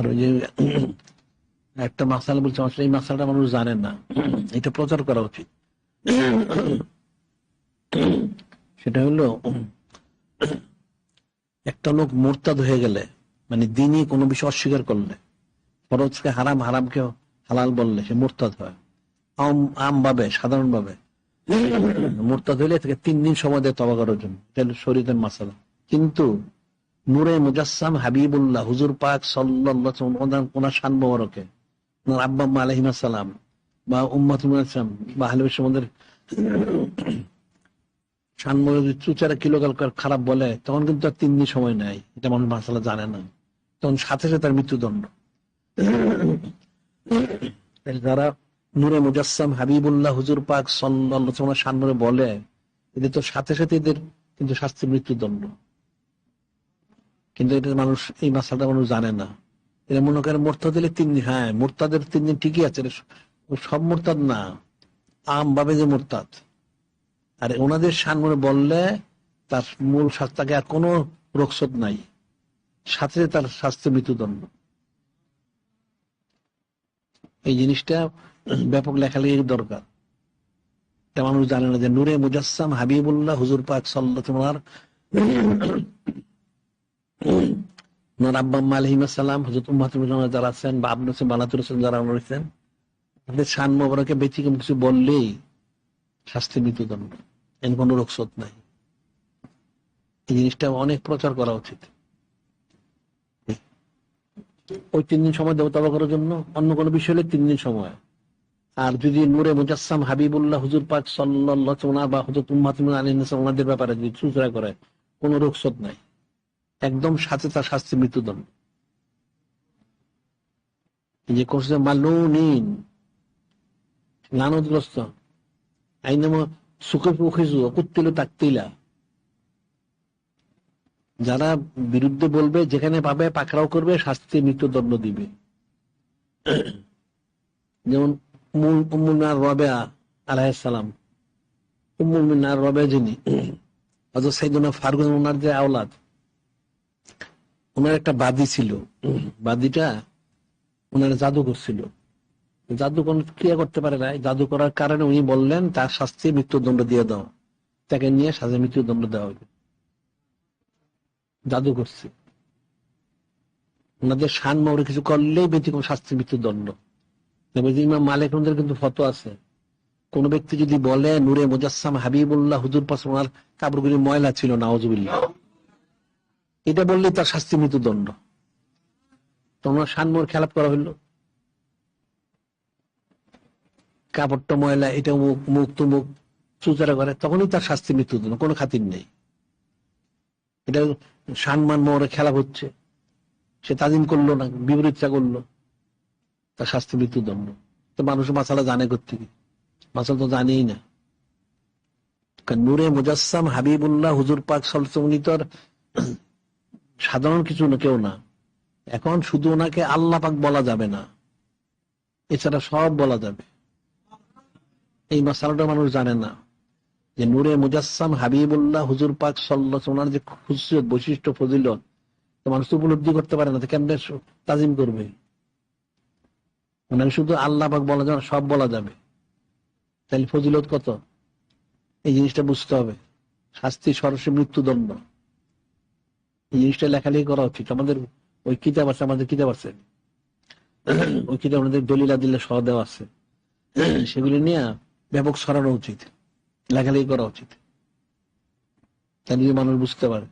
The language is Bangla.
আর ওই যে একটা বলছে আসলে এই মানুষ জানেন না। এটা প্রচার করা উচিত। সেটা হলো, একটা লোক মোরতাদ হয়ে গেলে মানে দিনই কোনো বিষয় অস্বীকার করলে, ফরজকে হারাম, হারামকে হালাল বললে সে মোরতাদ হয়। আম আম ভাবে সাধারণ ভাবে মোরতাদ হইলে থেকে তিন দিন সময় দেয় তবা করার জন্য। শরীরের মাসালা কিন্তু নূরে মুজাসসাম হাবিবুল্লাহ হুজুর পাক সাল্লাল্লাহু ওনার শান মোবারকে, ওনার আম্মা সালাম বা ইসলাম বা আহলে খারাপ বলে, তখন কিন্তু আর তিন দিন সময় নেয় এটা মানুষ মাসালা জানে না। তখন সাথে সাথে তার মৃত্যুদণ্ড। যারা নূরে মুজাসসাম হাবিবুল্লাহ হুজুর পাক সাল্লাল্লাহু ওনার শান বলে, এদের তো সাথে সাথে এদের কিন্তু শাস্তি মৃত্যুদণ্ড। কিন্তু এটা মানুষ এই মাসালটা মানুষ জানে না। এটা মনে করেন মোরতাদ দিলে তিন দিন হ্যাঁ মোরতাদের তিন দিন ঠিকই আছে সব মোরতাদ না। আম ভাবে যে মোরতাদ। আর ওনাদের সামনে বললে তার মূল শাস্তাকে আর কোনো রোকসত নাই। সাথে তার শাস্তি মৃত্যুদণ্ড। এই জিনিসটা ব্যাপক লেখালেখির দরকার। এটা মানুষ জানে না যে নূরে মুজাসসাম হাবিবুল্লাহ হুজুর পাক সাল্লাহ তোমার অনেক প্রচার করা উচিত। ওই তিন দিন সময় দেবতা করার জন্য অন্য কোনো বিষয় হলে তিন দিন সময়। আর যদি নূরে মুজাসসাম হাবিবুল্লাহ হুজুর পাক সাল্লাহ বা হুজুর উম্মাতুল আলী ওনাদের ব্যাপারে যদি চুচরা করে, কোনো রোকসত নাই। একদম সাথে তার শাস্তি মৃত্যুদণ্ড। যে করছে মালুনিন লানতগ্রস্ত সুখে পুখিজু অকুত্তিল তাকতিলা। যারা বিরুদ্ধে বলবে, যেখানে পাবে, পাকড়াও করবে শাস্তি মৃত্যুদণ্ড দিবে। যেমন উম্মুনার রবে আলাইসালাম উম্মুনার রবে যিনি অথচ সাইদুনা ফারগুন ওনার যে আওলাদ ওনার একটা বাদি ছিল। বাদিটা ওনার জাদু করছিল জাদু কোন ক্রিয়া করতে পারে না জাদু করার কারণে উনি বললেন তার শাস্তি মৃত্যুদণ্ড দিয়ে দাও। তাকে নিয়ে সাজা মৃত্যুদণ্ড দেওয়া হবে। জাদু করছে। ওনাদের শান মৌরে কিছু করলেই ব্যতিক্রম শাস্তি মৃত্যুদণ্ড। ইমাম মালিক ওনাদের কিন্তু ফত আছে। কোন ব্যক্তি যদি বলে নূরে মুজাসসাম হাবিবুল্লাহ হুজুর পাশে ওনার কাপড়গুলি ময়লা ছিল নাওজুবিল্লাহ এটা বললে তার শাস্তি মৃত্যুদণ্ড। তোমার সানমোর খেলাপ করা হইল। কাপড়টা ময়লা, এটা মুখ মুখ তুমুক চুচারা করে, তখনই তার শাস্তি মৃত্যুদণ্ড, কোনো খাতির নেই। এটা সানমান মোহরে খেলা হচ্ছে। সে তাজিম করল না বিপরীতটা করল। তার শাস্তি মৃত্যুদণ্ড। তো মানুষ মাসালা জানে করতে মাসাল তো জানেই না। নূরে মুজাসসাম হাবিবুল্লাহ হুজুর পাক সলসুনি তো আর সাধারণ কিছু না, কেউ না। এখন শুধু ওনাকে আল্লাহ পাক বলা যাবে না। এছাড়া সব বলা যাবে। এই মশালাটা মানুষ জানে না। যে নূরে মুজাসসাম হাবিবুল্লাহ হুজুর পাক সাল্লাহ যে খুশিয়ত, বৈশিষ্ট্য, ফজিলত মানুষ তো উপলব্ধি করতে পারে না, তো কেমনে তাজিম করবে? ওনাকে শুধু আল্লাহ পাক বলা যাবে সব বলা যাবে। তাহলে ফজিলত কত? এই জিনিসটা বুঝতে হবে। শাস্তি সরাসরি মৃত্যুদণ্ড। জিনিসটা লেখালেখি করা উচিত। আমাদের ওই কিতাব আছে, আমাদের কিতাব আছে। ওই কিতাব আমাদের দলিলা দিলে সহ দেওয়া আছে। সেগুলি নিয়ে ব্যাপক সরানো উচিত, লেখালেখি করা উচিত। তা নিয়ে মানুষ বুঝতে পারে।